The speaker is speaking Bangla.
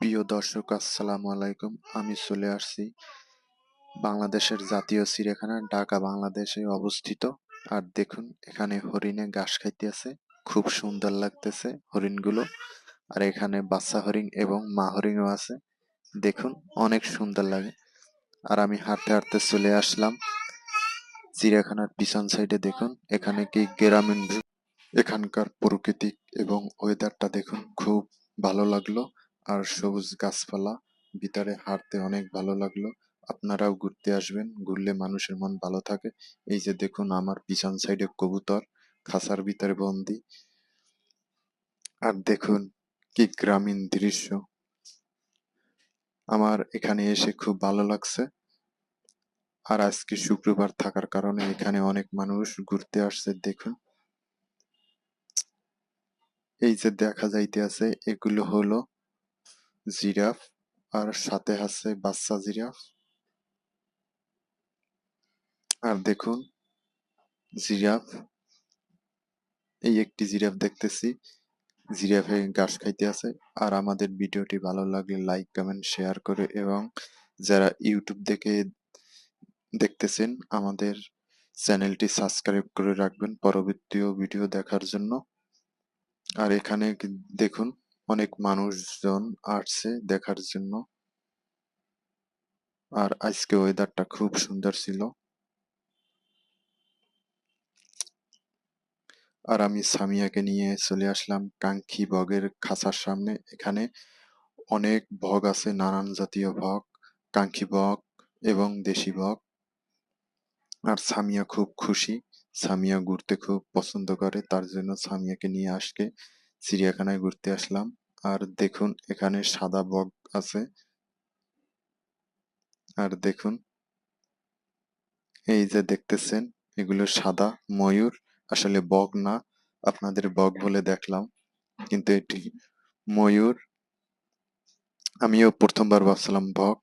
প্রিয় দর্শক, আসসালামু আলাইকুম। আমি চলে আসছি বাংলাদেশের জাতীয় চিড়িয়াখানা, ঢাকা, বাংলাদেশে অবস্থিত। আর দেখুন, এখানে হরিণে ঘাস খাইতেছে খুব সুন্দর লাগতেছে হরিণগুলো। আর এখানে বাচ্চা হরিণ এবং মা হরিণও আছে। দেখুন, অনেক সুন্দর লাগে। আর আমি হাঁটতে হাঁটতে চলে আসলাম চিড়িয়াখানার পিছন সাইডে। দেখুন, এখানে কি গ্রামীণ এখানকার প্রকৃতি এবং ওয়েদারটা দেখুন, খুব ভালো লাগল। আর সবুজ গাছপালা, ভিতরে হাঁটতে অনেক ভালো লাগল। আপনারাও ঘুরতে আসবেন, ঘুরলে মানুষের মন ভালো থাকে। এই যে দেখুন আমার পিছন সাইডে কবুতর, খাঁচার ভিতরে বন্দি। আর দেখুন কি গ্রামীণ দৃশ্য। আমার এখানে এসে খুব ভালো লাগছে। আর আজকে শুক্রবার থাকার কারণে এখানে অনেক মানুষ ঘুরতে আসছে, দেখুন। এই যে দেখা যাইতে আছে এগুলো হলো জিরাফ, আর সাথে আছে বাচ্চা জিরাফ। আর দেখুন, জিরাফ, এই একটি জিরাফ দেখতেছি। জিরাফে ঘাস খাইতে আছে। আর আমাদের ভিডিওটি ভালো লাগলে লাইক কমেন্ট শেয়ার করে এবং যারা ইউটিউব দেখে দেখতেছেন, আমাদের চ্যানেলটি সাবস্ক্রাইব করে রাখবেন পরবর্তী ভিডিও দেখার জন্য। আর এখানে দেখুন অনেক মানুষজন আসছে দেখার জন্য। আর আজকে ওয়েদারটা খুব সুন্দর ছিল। আর আমি সামিয়াকে নিয়ে চলে আসলাম কাঙ্ক্ষী বগের খাঁচার সামনে। এখানে অনেক বগ আছে, নানান জাতীয় বগ, কাঙ্ক্ষী বগ এবং দেশি বগ। আর সামিয়া খুব খুশি। সামিয়া ঘুরতে খুব পছন্দ করে, তার জন্য সামিয়াকে নিয়ে আজকে চিড়িয়াখানায় ঘুরতে আসলাম। আর দেখুন, এখানে সাদা বগ আছে। আর দেখুন, এই যে দেখতেছেন, এগুলো সাদা, ময়ূর। আসলে বগ না, আপনাদের বগ বলে দেখলাম। কিন্তু এটি ময়ূর। আমিও প্রথমবার ভাবছিলাম বগ